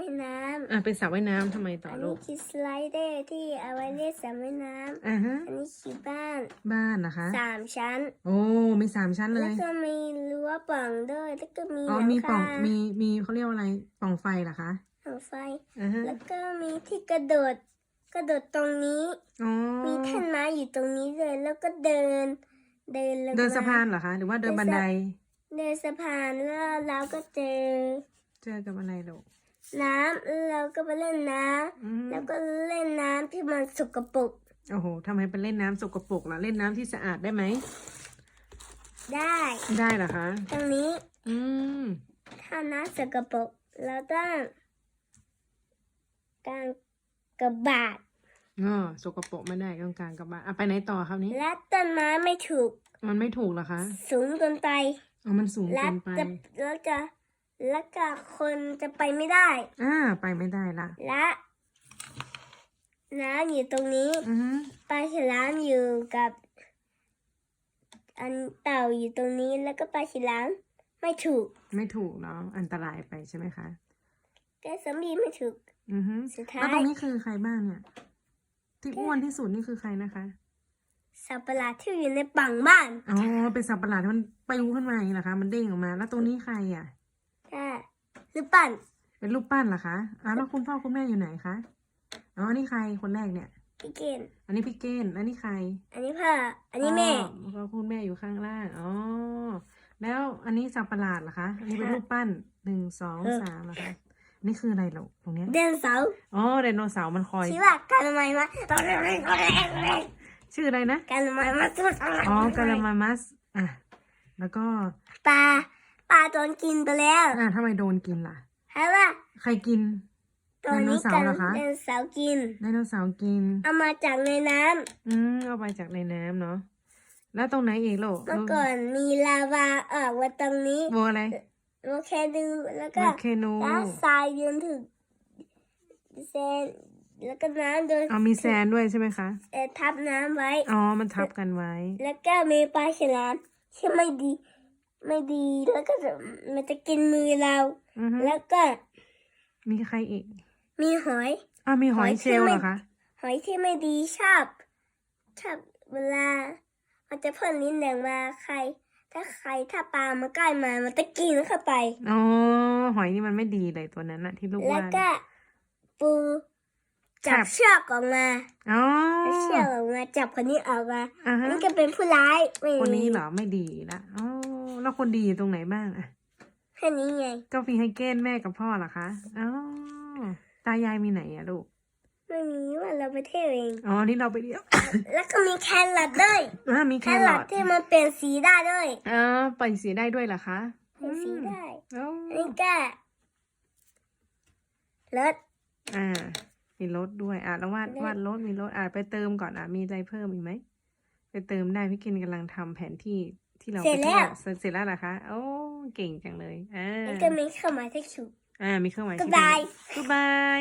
ว่ายน้อะเป็นสระว่ายน้ำทำไมำต่ออันลูนี้ก คือสไลเดอร์ที่เอาไว้เล่นสระว่ายน้อ่าฮะำอันนี้คือบ้านบ้านนะคะ สามชั้น โอ้ มีสามชั้นเลแล้วย ก็มีรั้วปล่องด้วย แล้วก็มีอ๋อ หลังมีปล่องคามี มีเขาเรียกว่าอะไร ปล่องไฟเหรอคะหลังไฟ อ่าฮะ แล้วก็มีที่กระโดด กระโดดตรงนี้ อ๋อ มีแท่นไม้อยู่ตรงนี้เลย แล้วก็เดิน เดินลงเดินมสะพานเหรอคะ หรือว่าเดินบันได เดินสะพานแล้วเราก็เจอเจอกับอะไรลูก น้ำแล้วเราก็ไปเล่นน้อืมำแล้วก็เล่นน้ำที่มันสกปรกโอ้โหทำไมเป็นเล่นน้ำสกปรกล่ะเล่นน้ำที่สะอาดได้ไหมได้ได้เหรอคะ ตรงนี้ อืมถ้าน้ำสกปรกเราต้องการกระบาดอ๋อสกปรกไม่ได้ต้องการกลับบ้านอะไปไหนต่อคราวนี้และต้นไม้ไม่ถูก มันไม่ถูกเหรอคะ สูงเกินไปอ๋อมันสูงและเกินไปจะแล้วจะ แล้วก็คนจะไปไม่ได้ อ่า ไปไม่ได้ละและน้ำอยู่ตรงนี้อือฮึปลาฉลามอยู่กับ อันเต่าอยู่ตรงนี้แล้วก็ปลาฉลามไม่ถูกไม่ถูกเนาะอันตรายไปใช่ไหมคะ แกสมบีไม่ถูก อือฮึสุดท้าแล้วยตรงนี้คือใครบ้างเนี่ยที่อ้วนที่สุดนี่คือใครนะคะสัตว์ประหลาดที่อยู่ในปังบ้าน อ๋อเป็นสัตว์ประหลาดที่มันปลิวขึ้นมาอย่างนี้เหรอคะมันเด้งออกมา แล้วตรงนี้ใครอะ ค่ะหรือปั่นเป็นรูปปั้นเหรอคะอะแล้วคุณพ่อคุณแม่อยู่ไหนคะอ๋อนี่ใครคนแรกเนี่ย พี่เกณฑ์อันนี้พี่เก้นอันนี้ใครอันนี้พ่ออันนี้แม่อ๋อแล้วก็คุณแม่อยู่ข้างล่างอ๋อแล้วอันนี้สัตว์ประหลาดเหรอคะอันนี้เป็นรูปปั้นหนึ่งสองเออสามเหรอคะนี่คืออะไรเหรอตรงเนี้ยเดนเสาร์อ๋อไดโนเสาร์มันคอยชื่อว่าการไมมาตอนแรกชื่ออะไรนะการไมมาสุดอ๋อกาลามามัสอะแล้วก็ปลา ปลาโดนกินไปแล้วอะทำไมโดนกินล่ะเพราะว่าใครกิน ตัวนี้ไดโนเสากัร์นเหรอคะเดนเสาร์กิน ไดโนเสาร์กิน เอามาจากในน้อืมเอาไปจากในน้ำเนาะแล้วตรงไหนอีกลูกำเมื่อก่อนมีลาวาออกมาตรงนี้โบอะไรโอเคดูแล้วโวก็ลเคโนน้ำทรายเดินถึงเซนแล้วก็น้ำเดินอ๋อมีแซนด้วยใช่ไหมคะเอ่อทับน้ำไว้ อ๋อมันทับกันไว้ แล้วก็มีปลาฉลามที่ไม่ดี ไม่ดีแล้วก็จะมันจะกินมือเรา อือฮึแล้วก็มีใครอีกมีหอย อ้าวมีหอยหอยเชที่ลล์ไม่เหรอคะ หอยที่ไม่ดีชอบ ชอบเวลา มันจะพ่นลิ้นแดงมาใคร ถ้าใครถ้าปลามาใกล้มามันจะกินเข้าไป อ๋อ หอยนี่มันไม่ดีเลยตัวนั้นอะที่ลูกแล้วว่าก็ปูจับครับเชือกออกมาอ๋อเอาเชือกออกมาจับคนนี้ออกมาอ่าอันฮะนี้ก็เป็นผู้ร้ายไม่คนมีนี้เหรอไม่ดีละอ๋อ แล้วคนดีอยู่ตรงไหนบ้างอะแค่นี้ไง ก็ฟีไฮเกนแม่กับพ่อเหรอคะอ๋อตายายมีไหนอะลูกไม่มีว่าเราไปเที่ยวเอง อ๋อ นี่เราไปเที่ยว แล้วก็มีแครอทด้วยอ่ามีแคแครรออททที่มันเปลี่ยนสีได้ด้วยอ๋อปล่อยสีได้ด้วยเหรอคะเปลี่ยนสีได้อืมอันนี้ก็รถอ่า มีรถด้วย อะแล้ววาดรถวาดรถมีรถอะไปเติมก่อนอะมีใจเพิ่มอีกไหม ไปเติมได้พี่กินกำลังทำแผนที่ ที่เราเสร็จไปแล้เที่ยววเสร็จเสร็จแล้วเหรอคะ โอ้ เก่งจังเลยอ่าแล้วก็มีเครื่องหมายที่ถูกอ่า มีเครื่องหมายก็ที่ได้กูบาย